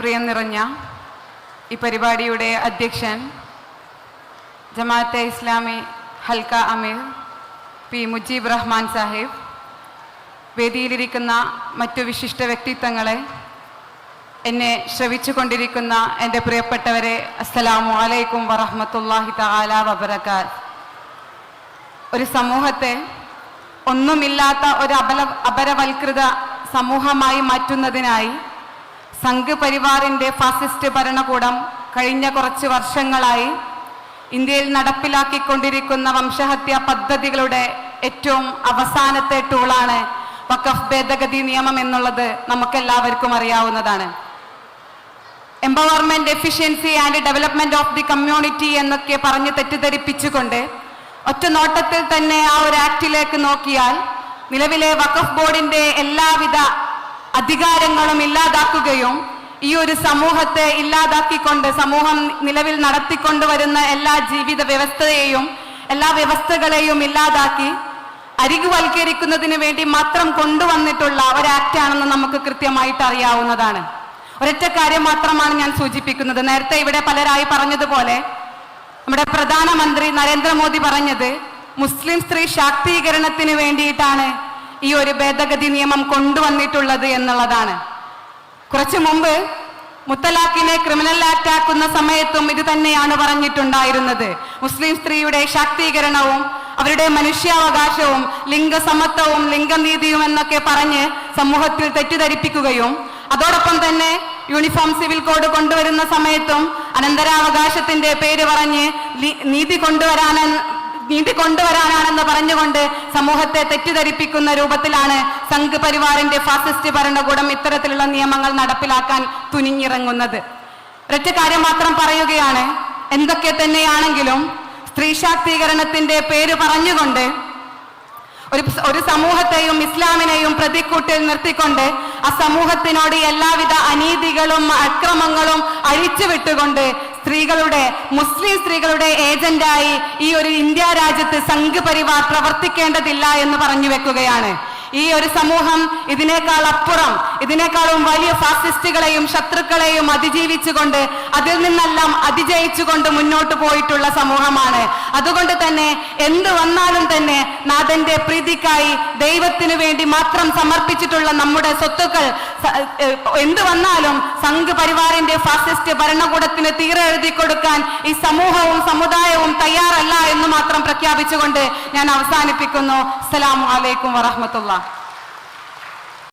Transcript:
പ്രിയം നിറഞ്ഞ ഈ പരിപാടിയുടെ അധ്യക്ഷൻ ജമാഅത്തെ ഇസ്ലാമി ഹൽക്ക അമീർ പി മുജീബ് റഹ്മാൻ സാഹിബ് വേദിയിലിരിക്കുന്ന മറ്റു വിശിഷ്ട വ്യക്തിത്വങ്ങളെ എന്നെ ശ്രവിച്ചു കൊണ്ടിരിക്കുന്ന എന്റെ പ്രിയപ്പെട്ടവരെ അസ്സലാമു അലൈക്കും വറഹമത്തല്ലാഹി തആല വബറകാത്ത്. ഒരു സമൂഹത്തെ ഒന്നുമില്ലാത്ത ഒരു അപല അപരവൽകൃത സമൂഹമായി മാറ്റുന്നതിനായി സംഘ് പരിവാറിന്റെ ഫാസിസ്റ്റ് ഭരണകൂടം കഴിഞ്ഞ കുറച്ച് വർഷങ്ങളായി ഇന്ത്യയിൽ നടപ്പിലാക്കിക്കൊണ്ടിരിക്കുന്ന വംശഹത്യാ പദ്ധതികളുടെ ഏറ്റവും അവസാനത്തെ ടൂളാണ് വഖഫ് ഭേദഗതി നിയമം എന്നുള്ളത് നമുക്കെല്ലാവർക്കും അറിയാവുന്നതാണ്. Empowerment efficiency and development of the community എന്നൊക്കെ പറഞ്ഞ് തെറ്റിദ്ധരിപ്പിച്ചുകൊണ്ട് ഒറ്റ നോട്ടത്തിൽ തന്നെ ആ ഒരു ആക്ടിലേക്ക് നോക്കിയാൽ നിലവിലെ വഖഫ് ബോർഡിന്റെ എല്ലാവിധ അധികാരങ്ങളും ഇല്ലാതാക്കുകയും ഈ ഒരു സമൂഹത്തെ ഇല്ലാതാക്കിക്കൊണ്ട് സമൂഹം നിലവിൽ നടത്തിക്കൊണ്ടുവരുന്ന എല്ലാ ജീവിത വ്യവസ്ഥയെയും എല്ലാ വ്യവസ്ഥകളെയും ഇല്ലാതാക്കി അരികുവൽക്കരിക്കുന്നതിന് വേണ്ടി മാത്രം കൊണ്ടുവന്നിട്ടുള്ള ഒരു ആണെന്ന് നമുക്ക് കൃത്യമായിട്ട് അറിയാവുന്നതാണ്. ഒരൊറ്റ കാര്യം മാത്രമാണ് ഞാൻ സൂചിപ്പിക്കുന്നത്. നേരത്തെ ഇവിടെ പലരായി പറഞ്ഞതുപോലെ നമ്മുടെ പ്രധാനമന്ത്രി നരേന്ദ്രമോദി പറഞ്ഞത് മുസ്ലിം സ്ത്രീ ശാക്തീകരണത്തിന് വേണ്ടിയിട്ടാണ്. ഈ ഒരു ഭേദഗതി നിയമം കൊണ്ടുവന്നിട്ടുള്ളത് എന്നുള്ളതാണ്. കുറച്ചു മുമ്പ് മുത്തലാഖിനെ ക്രിമിനൽ ആക്ട് ആക്കുന്ന സമയത്തും ഇത് തന്നെയാണ് പറഞ്ഞിട്ടുണ്ടായിരുന്നത്. മുസ്ലിം സ്ത്രീയുടെ ശാക്തീകരണവും അവരുടെ മനുഷ്യാവകാശവും ലിംഗസമത്വവും ലിംഗനീതിയും എന്നൊക്കെ പറഞ്ഞ് സമൂഹത്തിൽ തെറ്റിദ്ധരിപ്പിക്കുകയും അതോടൊപ്പം തന്നെ യൂണിഫോം സിവിൽ കോഡ് കൊണ്ടുവരുന്ന സമയത്തും അനന്തരാവകാശത്തിന്റെ പേര് പറഞ്ഞ് നീതി കൊണ്ടുവരാൻ നീതി കൊണ്ടുവരാനാണെന്ന് പറഞ്ഞുകൊണ്ട് സമൂഹത്തെ തെറ്റിദ്ധരിപ്പിക്കുന്ന രൂപത്തിലാണ് സംഘ് പരിവാറിന്റെ ഫാസിസ്റ്റ് ഭരണകൂടം ഇത്തരത്തിലുള്ള നിയമങ്ങൾ നടപ്പിലാക്കാൻ തുനിഞ്ഞിറങ്ങുന്നത്. ഒരൊറ്റ കാര്യം മാത്രം പറയുകയാണ്. എന്തൊക്കെ തന്നെയാണെങ്കിലും സ്ത്രീ ശാക്തീകരണത്തിന്റെ പേര് പറഞ്ഞുകൊണ്ട് ഒരു ഒരു സമൂഹത്തെയും ഇസ്ലാമിനെയും പ്രതിക്കൂട്ടിൽ നിർത്തിക്കൊണ്ട് ആ സമൂഹത്തിനോട് എല്ലാവിധ അനീതികളും അക്രമങ്ങളും അഴിച്ചുവിട്ടുകൊണ്ട് സ്ത്രീകളുടെ മുസ്ലിം സ്ത്രീകളുടെ ഏജന്റായി ഈ ഒരു ഇന്ത്യ രാജ്യത്ത് സംഘ് പരിവാർ പ്രവർത്തിക്കേണ്ടതില്ല എന്ന് പറഞ്ഞു വെക്കുകയാണ്. ഈ ഒരു സമൂഹം ഇതിനേക്കാൾ അപ്പുറം ഇതിനേക്കാളും വലിയ ഫാസിസ്റ്റുകളെയും ശത്രുക്കളെയും അതിജീവിച്ചുകൊണ്ട് അതിൽ നിന്നെല്ലാം അതിജയിച്ചുകൊണ്ട് മുന്നോട്ട് പോയിട്ടുള്ള സമൂഹമാണ്. അതുകൊണ്ട് തന്നെ എന്ത് വന്നാലും തന്നെ നാഥന്റെ പ്രീതിക്കായി ദൈവത്തിനു വേണ്ടി മാത്രം സമർപ്പിച്ചിട്ടുള്ള നമ്മുടെ സ്വത്തുക്കൾ എന്ത് വന്നാലും സംഘ് പരിവാറിന്റെ ഫാസിസ്റ്റ് ഭരണകൂടത്തിന് തീരെ എഴുതി കൊടുക്കാൻ ഈ സമൂഹവും സമുദായവും തയ്യാറല്ല എന്ന് മാത്രം പ്രഖ്യാപിച്ചുകൊണ്ട് ഞാൻ അവസാനിപ്പിക്കുന്നു. അസ്സലാമു അലൈക്കും വറഹമത്തുള്ള